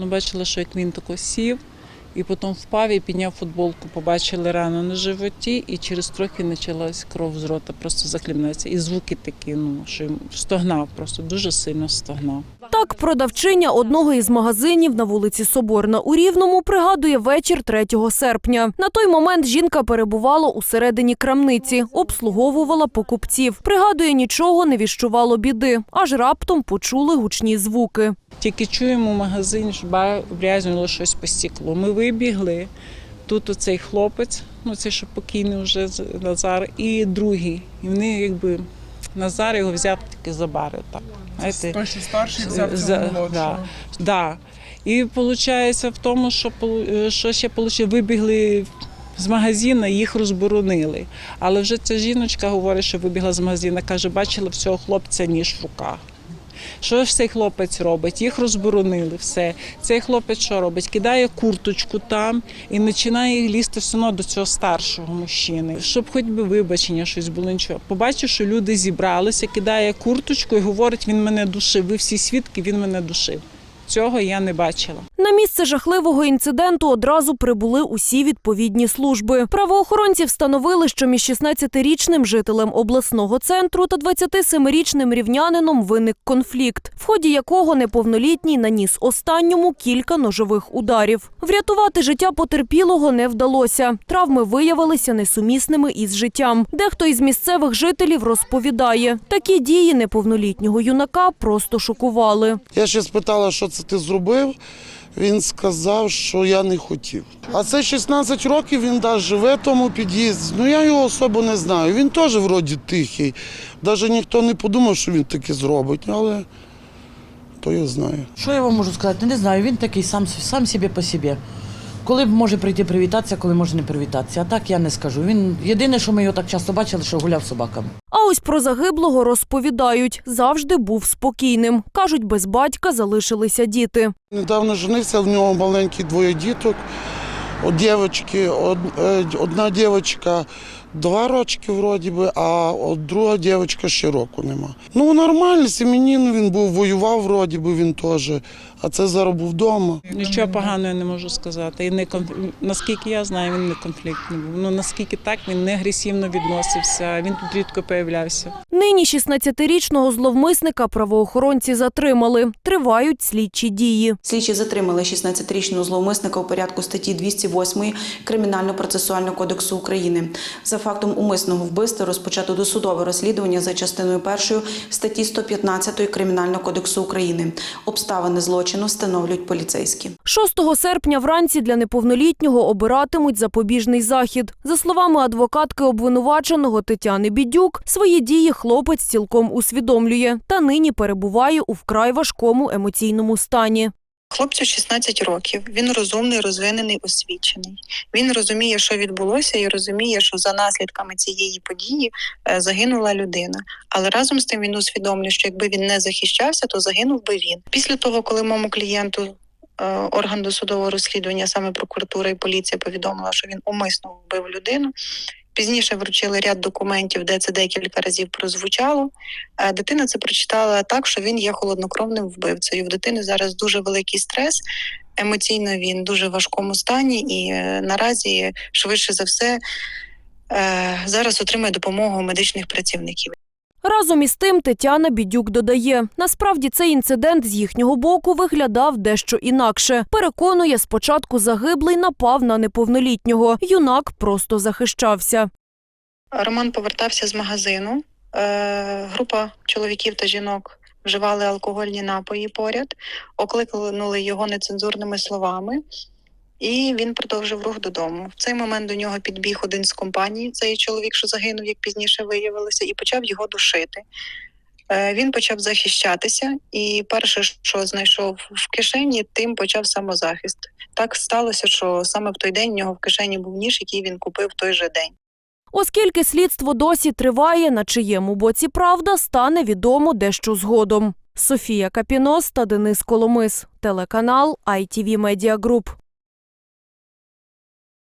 Ми бачили, що як він тако сів, і потім впав і підняв футболку, побачили рану на животі, і через трохи почалась кров з рота, просто захлібнеться. І звуки такі, ну що стогнав, просто дуже сильно стогнав. Так, продавчиня одного із магазинів на вулиці Соборна у Рівному пригадує вечір 3 серпня. На той момент жінка перебувала у середині крамниці, обслуговувала покупців. Пригадує, нічого не віщувало біди, аж раптом почули гучні звуки. Тільки чуємо в магазині, що ба- брязнуло щось по стеклу. Ми вибігли. Тут оцей хлопець, ну цей, що покійний вже Назар, і другий. І вони якби Назар його взяв таки за бари. Так, знаєте, Той, що старший взяв За- да. Да. І виходить в тому, що, полу- що ще получили, вибігли з магазину, їх розборонили. Але вже ця жіночка говорить, що вибігла з магазину, каже, бачила в цього хлопця ніж в руках. Що ж цей хлопець робить? Їх розборонили все. Цей хлопець що робить? Кидає курточку там і починає лізти все одно до цього старшого мужчини, щоб хоч би вибачення щось було нічого. Побачив, що люди зібралися, кидає курточку і говорить, він мене душив. Ви всі свідки, він мене душив. Цього я не бачила. На місце жахливого інциденту одразу прибули усі відповідні служби. Правоохоронці встановили, що між 16-річним жителем обласного центру та 27-річним рівнянином виник конфлікт, в ході якого неповнолітній наніс останньому кілька ножових ударів. Врятувати життя потерпілого не вдалося. Травми виявилися несумісними із життям. Дехто із місцевих жителів розповідає, такі дії неповнолітнього юнака просто шокували. Я ще спитала, що це ти зробив. Він сказав, що я не хотів. А це 16 років він да, живе в тому під'їзді. Ну я його особо не знаю. Він теж вроді тихий. Навіть ніхто не подумав, що він таке зробить, але то я знаю. Що я вам можу сказати? Не знаю, він такий сам, сам собі по собі. Коли може прийти привітатися, коли може не привітатися. А так я не скажу. Він єдине, що ми його так часто бачили, що гуляв з собаками. А ось про загиблого розповідають, завжди був спокійним. Кажуть, без батька залишилися діти. Недавно женився, в нього маленькі двоє діток. Дівчатки, од- е, одна дівчинка два рочки вроді би, а от друга дівчинка ще року нема. Ну нормально, сім'янин він був, воював вроді би він теж, а це зараз був вдома. Нічого поганого я не можу сказати. І не конф... наскільки я знаю, він не конфліктний був. Ну наскільки так, він не агресивно відносився. Він тут рідко появлявся. Нині 16-річного зловмисника правоохоронці затримали. Тривають слідчі дії. Слідчі затримали 16-річного зловмисника у порядку статті 208 Кримінально-процесуального кодексу України. За фактом умисного вбивства розпочато досудове розслідування за частиною першої статті 115 Кримінального кодексу України. Обставини злочину встановлюють поліцейські. 6 серпня вранці для неповнолітнього обиратимуть запобіжний захід. За словами адвокатки обвинуваченого Тетяни Бідюк, свої дії хлопець цілком усвідомлює та нині перебуває у вкрай важкому емоційному стані. Хлопцю 16 років. Він розумний, розвинений, освічений. Він розуміє, що відбулося, і розуміє, що за наслідками цієї події е, загинула людина. Але разом з тим він усвідомлює, що якби він не захищався, то загинув би він. Після того, коли моєму клієнту е, орган досудового розслідування, саме прокуратура і поліція, повідомила, що він умисно вбив людину. Пізніше вручили ряд документів, де це декілька разів прозвучало. Е, Дитина це прочитала так, що він є холоднокровним вбивцею. В дитини зараз дуже великий стрес. Емоційно він дуже в важкому стані, і е, наразі швидше за все е, зараз отримує допомогу медичних працівників. Разом із тим Тетяна Бідюк додає, насправді цей інцидент з їхнього боку виглядав дещо інакше. Переконує, спочатку загиблий напав на неповнолітнього. Юнак просто захищався. Роман повертався з магазину. Е, група чоловіків та жінок вживали алкогольні напої поряд, окликнули його нецензурними словами, і він продовжив рух додому. В цей момент до нього підбіг один з компанії, цей чоловік, що загинув, як пізніше виявилося, і почав його душити. Е, Він почав захищатися, і перше, що знайшов в кишені, тим почав самозахист. Так сталося, що саме в той день в нього в кишені був ніж, який він купив в той же день. Оскільки слідство досі триває, на чиєму боці правда стане відомо дещо згодом. Софія Капінос та Денис Коломис. Телеканал ITV Media Group.